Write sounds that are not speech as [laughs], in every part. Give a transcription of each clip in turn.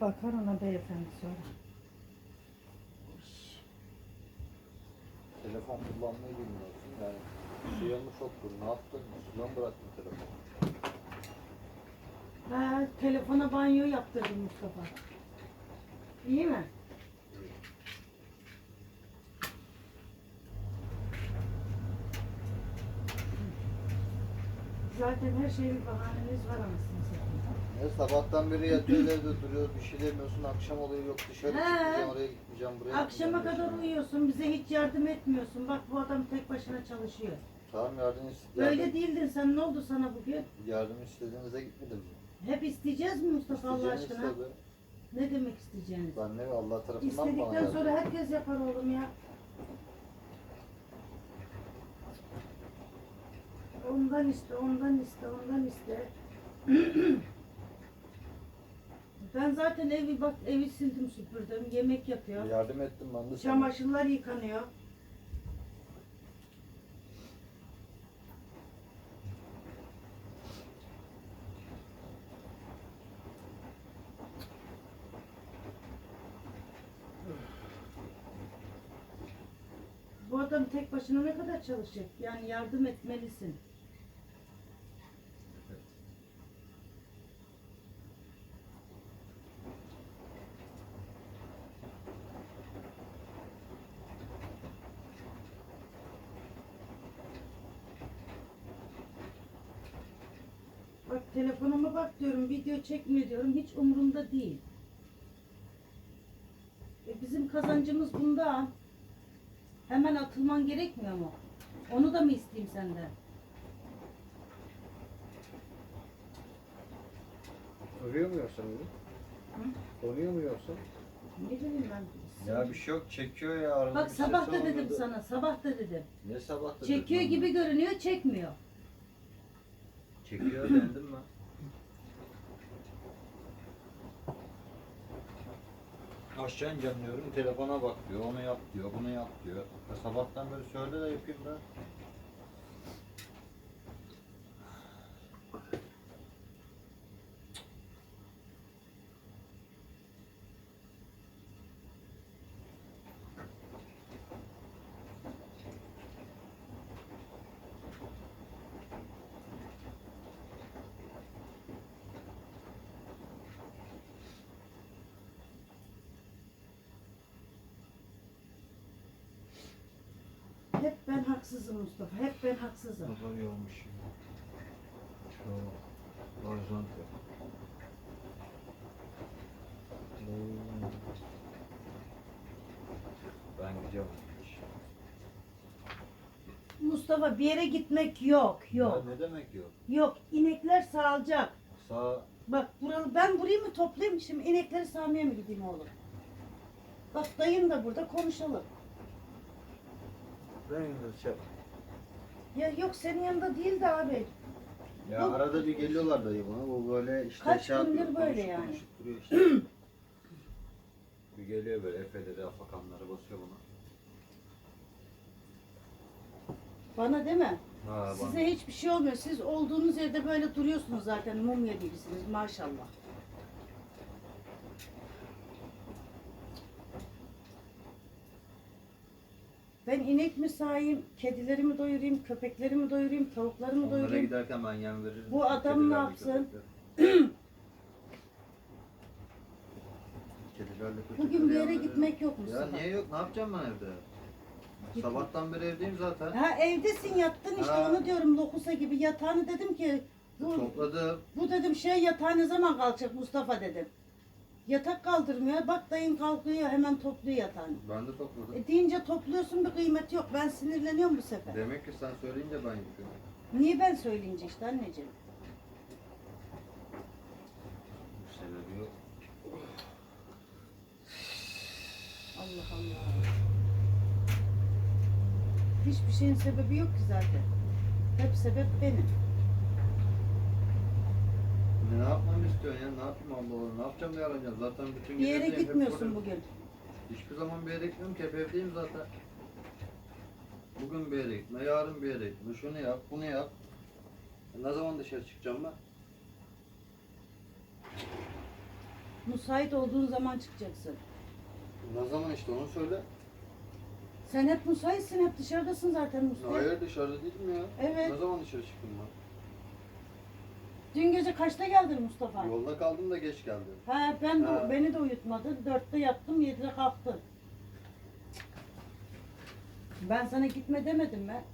Bakar ona beyefendi sonra. Telefon kullanmayı bilmiyorsun yani. Suya mı soktun, ne yaptın? Suya mı bıraktın telefonu? Ha, telefona banyo yaptırdım Mustafa. İyi mi? Zaten her şeyin bahaneniz var anasını satayım. Ne sabahtan beri yatıyor evde duruyor bir şey demiyorsun akşam oluyor yok dışarı He. çıkmayacağım oraya gitmeyeceğim buraya Akşama gitmeyeceğim kadar uyuyorsun, bize hiç yardım etmiyorsun. Bak bu adam tek başına çalışıyor. Tamam yardım ist- Böyle değildin sen, ne oldu sana bugün? yardım istediğinizde gitmedim? Hep isteyeceğiz mi Mustafa Allah İsteyeceğiniz aşkına? tabii. Ne demek isteyeceğiniz? Ben ne Allah tarafından bana İstedikten yardım? sonra herkes yapar oğlum ya. Ondan iste, ondan iste, ondan iste. [clears throat] ben zaten evi bak evi sildim süpürdüm, yemek yapıyor. Yardım ettim ben de sana. Çamaşırlar yıkanıyor. Bu adam tek başına ne kadar çalışacak? Yani yardım etmelisin. Bak telefonuma bak diyorum, video çekme diyorum. Hiç umurumda değil. E bizim kazancımız bunda. Hemen atılman gerekmiyor mu? Onu da mı isteyeyim senden? Arıyor mu yoksa beni? Konuyor mu yoksa? Ne bileyim ben. Ya bir şey yok çekiyor ya arada Bak bir sabah da dedim olmadı. sana, sabah da dedim. Ne sabah da Çekiyor dedim gibi görünüyor, çekmiyor. Çekiyor dendim ben. Aşağı ineceğim diyorum telefona bak diyor onu yap diyor bunu yap diyor. Ya sabahtan beri söyle de yapayım da. Hep ben haksızım Mustafa, hep ben haksızım. Motor yolmuş. Şu horizonte. Ben gidiyorum. Mustafa bir yere gitmek yok, yok. Ya ne demek yok? Yok, inekler sağılacak. Sağ Bak buralı, ben burayı mı toplayayım şimdi inekleri sağmaya mı gideyim oğlum? Bak dayın da burada konuşalım. Ben indireceğim. Ya yok senin yanında değil de abi. Ya Yok. arada bir geliyorlar dayı bana. Bu böyle işte Kaç şey gündür yapıyor, böyle konuşup yani? konuşup duruyor işte. [clears throat] bir geliyor böyle Efe'de de afakanları basıyor buna. Bana deme. Ha, Size hiçbir şey olmuyor. Siz olduğunuz yerde böyle duruyorsunuz zaten mumya gibisiniz maşallah. İnek mi sağayım, kedilerimi doyurayım, köpeklerimi doyurayım, tavuklarımı Onlara doyurayım. giderken ben yem veririm. Bu adam [clears throat] Kedilerle ne yapsın? Kedilerle Bugün bir yere gitmek yok Ya Mustafa. niye yok? Ne yapacağım ben evde? Gitme. Sabahtan beri evdeyim zaten. Ha evdesin yattın işte Ha. onu diyorum lokusa gibi yatağını dedim ki bu, Topladım. bu dedim şey yatağı ne zaman kalkacak Mustafa dedim. Yatak kaldırmıyor bak dayın kalkıyor hemen topluyor yatağını. Ben de topladım. E deyince topluyorsun bir kıymeti yok ben sinirleniyorum bu sefer. Demek ki sen söyleyince ben yapıyorum. Niye ben söyleyince işte anneciğim. Bir sebebi yok. Allah Allah. Hiçbir şeyin sebebi yok ki zaten. Hep sebep benim. Ne yapmamı istiyorsun ya? Ne yapayım Allah? Ne yapacağım diye arayacağım. Zaten bütün Bir gün yere hep gitmiyorsun buradayım. bugün. Hiçbir zaman bir yere gitmiyorum ki. Hep evdeyim zaten. Bugün bir yere gitme, yarın bir yere gitme. Şunu yap, bunu yap. E ne zaman dışarı çıkacağım ben? Müsait olduğun zaman çıkacaksın. Ne zaman işte onu söyle. Sen hep müsaitsin, hep dışarıdasın zaten Mustafa. Hayır dışarıda değilim ya. Evet. Ne zaman dışarı çıktım ben? Dün gece kaçta geldin Mustafa? Yolda kaldım da geç geldim. Ha, ben de, Ha. beni de uyutmadın. Dörtte yattım, yedide kalktım. Ben sana gitme demedim mi?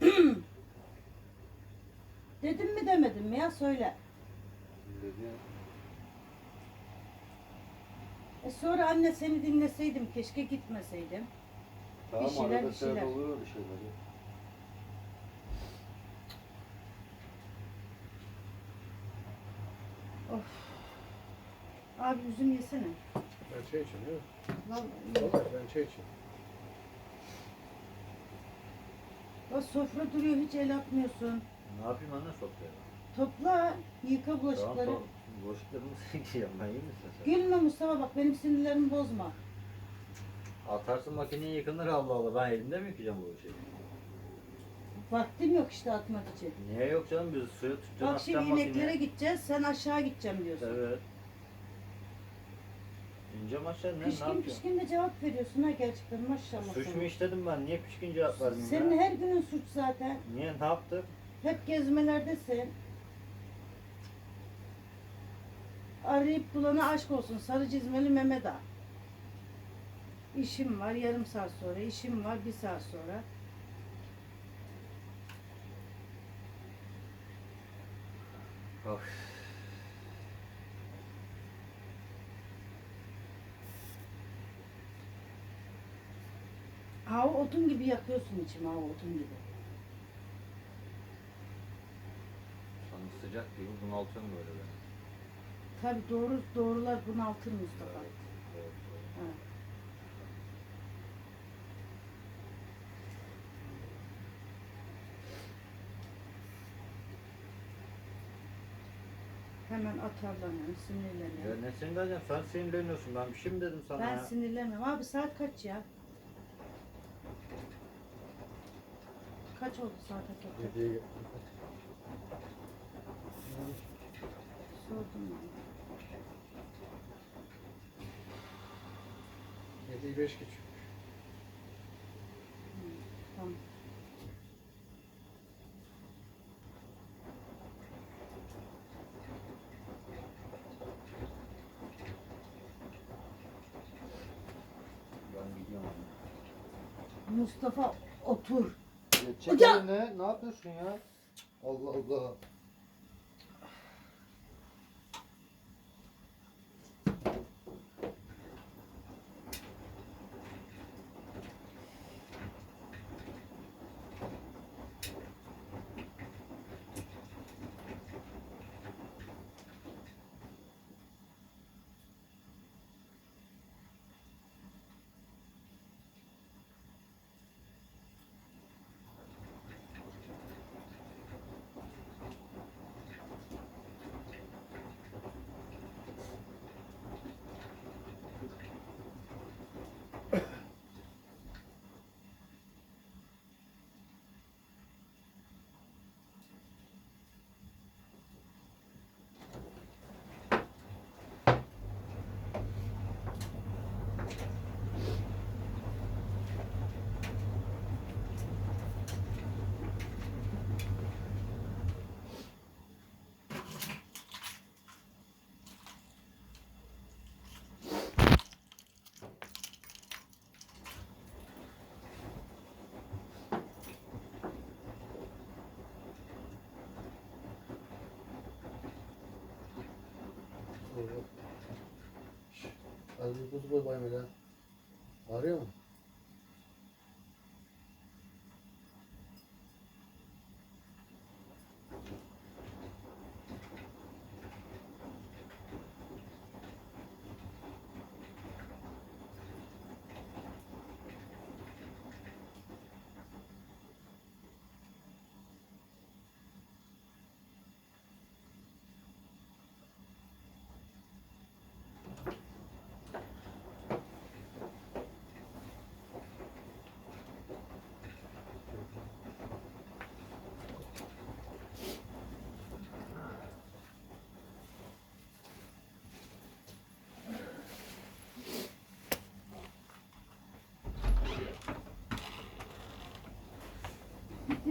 [clears throat] Dedim mi demedim mi ya söyle. Dedi. E sonra anne seni dinleseydim keşke gitmeseydim. Tamam şeyler, arada bir şeyler. olur öyle şeyler. ya. Of. Abi üzüm yesene. Ben çay içeyim değil mi? Vallahi. Vallahi ben çay içeyim. Bak sofra duruyor hiç el atmıyorsun. Ne yapayım anne sofraya? Topla, yıka Tamam bulaşıkları. tamam. Bulaşıklarımı yıkayacağım ben iyi misin sen? Gülme Mustafa bak benim sinirlerimi bozma. Atarsın makineye yıkanır Allah Allah. Ben elimde mi yıkayacağım bu şeyi? Vaktim yok işte atmak için. Niye yok canım biz suya tutacağız Bak şimdi atacağım ineklere makineye. gideceğiz, sen aşağı gideceğim diyorsun. Evet. İneceğim aşağı ne, ne Pişkin yapacağım? pişkin de cevap veriyorsun ha gerçekten maşallah. Suç sana. mu işledim ben? Niye pişkin cevap vermeyeyim Senin ya? her günün suç zaten. Niye? Ne yaptım? Hep gezmelerdesin. Arayıp bulana aşk olsun. Sarı çizmeli Mehmet Ağa. İşim var yarım saat sonra, işim var bir saat sonra. Of. Ha o odun gibi yakıyorsun içimi ha o odun gibi. Sana sıcak gibi bunaltıyorum böyle beni. Tabi doğru doğrular bunaltır Mustafa. Evet. Ha. Hemen atarlanıyor, Ya sinirleniyor. ne sinirleneceğim? Sen sinirleniyorsun. Ben bir şey mi dedim sana Ben ya? sinirlenmem. Abi saat kaç ya? Kaç oldu saat hakikaten? Yediye. Sordum ben. Yediyi beş geçiyor. Tamam. Ben gidiyorum anne. Mustafa otur. Ya çek Hocam! eline, ne yapıyorsun ya? Allah Allah. Allah. Az bir buz koy bayım hele. Ağrıyor mu?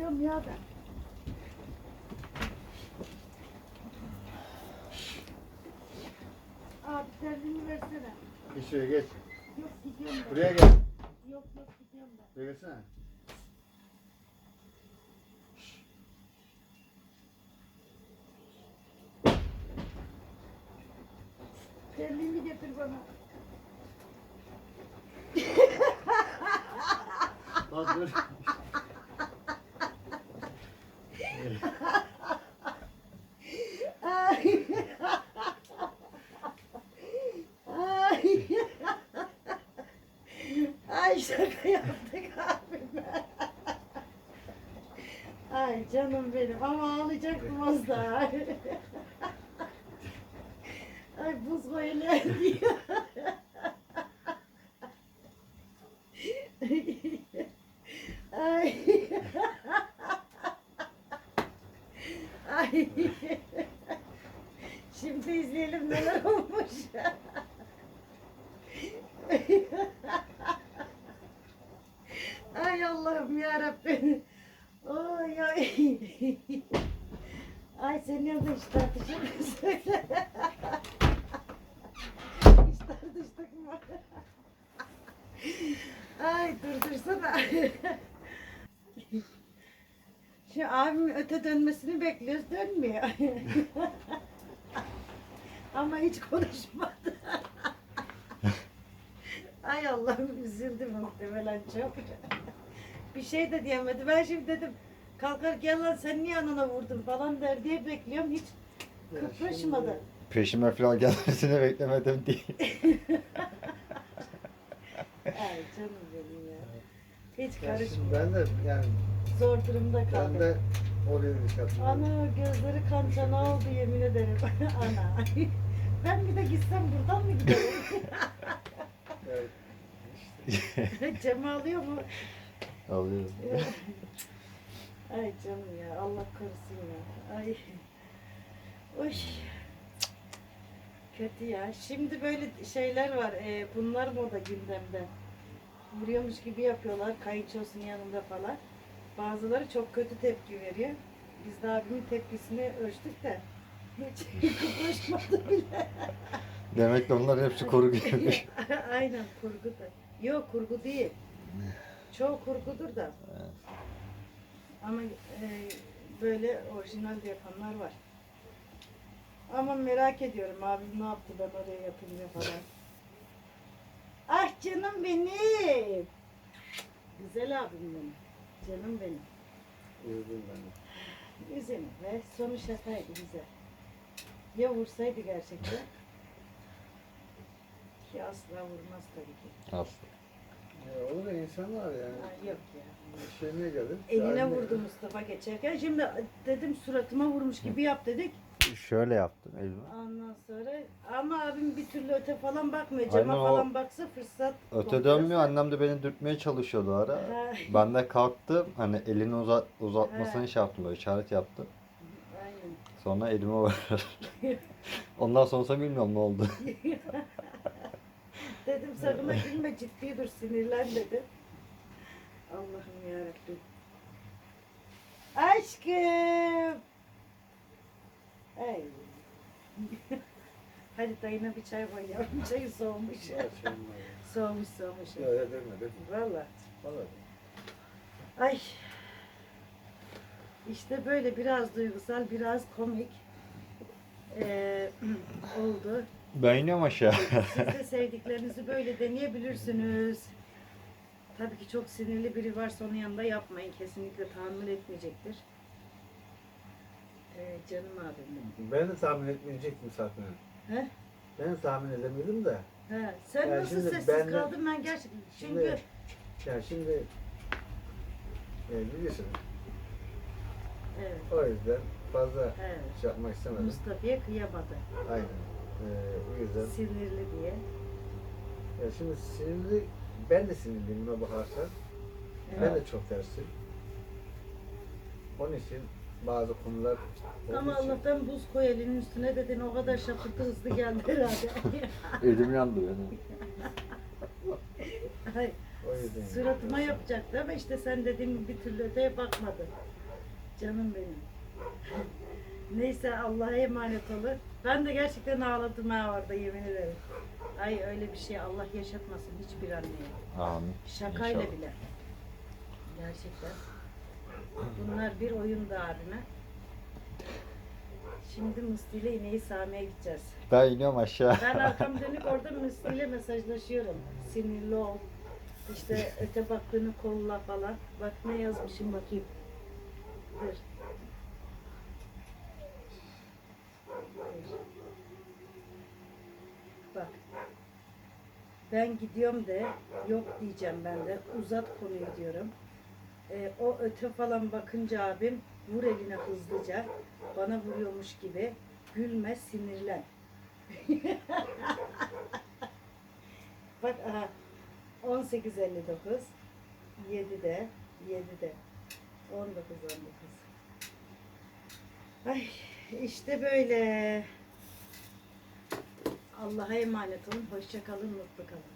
Çıkamıyorum ya ben. Abi terliğini versene. Geç şuraya geç. Yok gidiyorum ben. Buraya gel. Yok yok gidiyorum ben. Buraya gelsene. Terliğini getir bana. Lan dur. Ay. Ay. Ay şaka yaptık abime. Ay canım benim ama ağlayacaktım az daha. [laughs] Ay buz koyuyor diyor. Ay. Ay. Şimdi izleyelim neler olmuş. Ay Allah'ım ya Rabbim. Ay ay. [laughs] Ay senin yanında hiç tartışır mısın? [laughs] hiç tartıştık mı? [laughs] Ay durdursana. Şu abimin öte dönmesini bekliyoruz dönmüyor. Ama hiç konuşmadı. Ay Allah'ım üzüldüm muhtemelen çok. Bir şey de diyemedi. Ben şimdi dedim kalkar gel lan sen niye anana vurdun falan der diye bekliyorum. Hiç kıpraşmadı. Peşime falan gelmesini beklemedim değil. [laughs] Ay canım benim ya. Hiç Ya şimdi karışmıyor. ben de yani Zor durumda ben kaldım. de oraya bir şey Ana gözleri kan çana oldu yemin ederim. [laughs] Ana. [laughs] Ben bir de gitsem buradan mı giderim? Evet. Cem ağlıyor mu? Alıyorum. Ay canım ya Allah korusun ya. Ay. Oy. Kötü ya. Şimdi böyle şeyler var. E, bunlar moda gündemde. Vuruyormuş gibi yapıyorlar. Kayınçosunun yanında falan. Bazıları çok kötü tepki veriyor. Biz de abimin tepkisini ölçtük de. Hiç [laughs] kıpraşmadı bile. Demek ki onlar hepsi koru gibiymiş. [laughs] Aynen kurgu da. Yok kurgu değil. Çoğu kurgudur da. Ama e, böyle orijinal de yapanlar var. Ama merak ediyorum abim ne yaptı ben oraya yapınca falan. [laughs] ah canım benim. Güzel abim benim. Canım benim. Uyudum ben de. Üzülme be. Sonu şakaydı güzel. Ya vursaydı gerçekten. [laughs] Ki asla vurmaz tabii ki. Aslında. Ya olur ya insanlar yani. Yok ya. İşlemeye gelir. Eline Aynı- vurdu Mustafa geçerken. Şimdi dedim suratıma vurmuş gibi yap dedik. Şöyle yaptım elime. Ondan sonra ama abim bir türlü öte falan bakmıyor. Cama Aynen o- falan baksa fırsat. Öte dönmüyor. Annem de beni dürtmeye çalışıyordu o ara. Ha, [laughs] Ben de kalktım. Hani elini uzat, uzatmasını şey yaptım böyle işaret yaptım. Aynen. Sonra elime var. [laughs] Ondan sonrası bilmiyorum ne oldu. [laughs] Dedim sakın gülme ciddi dur sinirlen dedim. Allah'ım yarabbim. Aşkım. Ay. [laughs] Hadi dayına bir çay koy yavrum. [laughs] Çayı soğumuş. Soğumuş soğumuş. Ya ya deme deme. Valla. Vallahi. Ay. İşte böyle biraz duygusal, biraz komik eee, [clears throat] oldu. Ben iniyorum aşağı. Siz de sevdiklerinizi böyle deneyebilirsiniz. Tabii ki çok sinirli biri varsa onun yanında yapmayın. Kesinlikle tahammül etmeyecektir. Ee, canım abim benim. Ben de tahmin etmeyecektim zaten. He? Ben de tahmin edemiyordum da. He. Sen Ya nasıl şimdi sessiz ben de- kaldın ben gerçekten. Çünkü Şimdi, yani şimdi e, biliyorsun evet, o yüzden fazla evet. şey yapmak istemedim. Mustafa'ya kıyamadı. Aynen. E, o yüzden. Sinirli diye. Ya şimdi sinirli, ben de sinirliyim buna bakarsan. Ben Evet. de çok tersim. Onun için bazı konular olduğu Ama için- Allah'tan buz koy elinin üstüne dedin o kadar şapırtı hızlı geldi herhalde. [laughs] Elim yandı benim. [laughs] Ay, o yüzden. Suratıma yapacaktı ama işte sen dediğin bir türlü öteye bakmadı. Canım benim. [laughs] Neyse Allah'a emanet olun. Ben de gerçekten ağladım ha orada yemin ederim. Ay öyle bir şey Allah yaşatmasın hiçbir anneye. Amin. Şakayla İnşallah. bile. Gerçekten. Bunlar bir oyundu abime. Şimdi Musti ile ineği sağmaya gideceğiz. Ben iniyorum aşağı. Ben arkam [laughs] dönük orada Musti ile mesajlaşıyorum. Sinirli ol. İşte [laughs] öte baktığını kolla falan. Bak ne yazmışım bakayım. Dur. Ben gidiyorum de yok diyeceğim ben de. Uzat konuyu diyorum. Ee, o öte falan bakınca abim vur eline hızlıca. Bana vuruyormuş gibi. Gülme sinirlen. [laughs] Bak aha 18.59 7'de 7'de 19 19 Ay işte böyle Allah'a emanet olun. Hoşça kalın, mutlu kalın.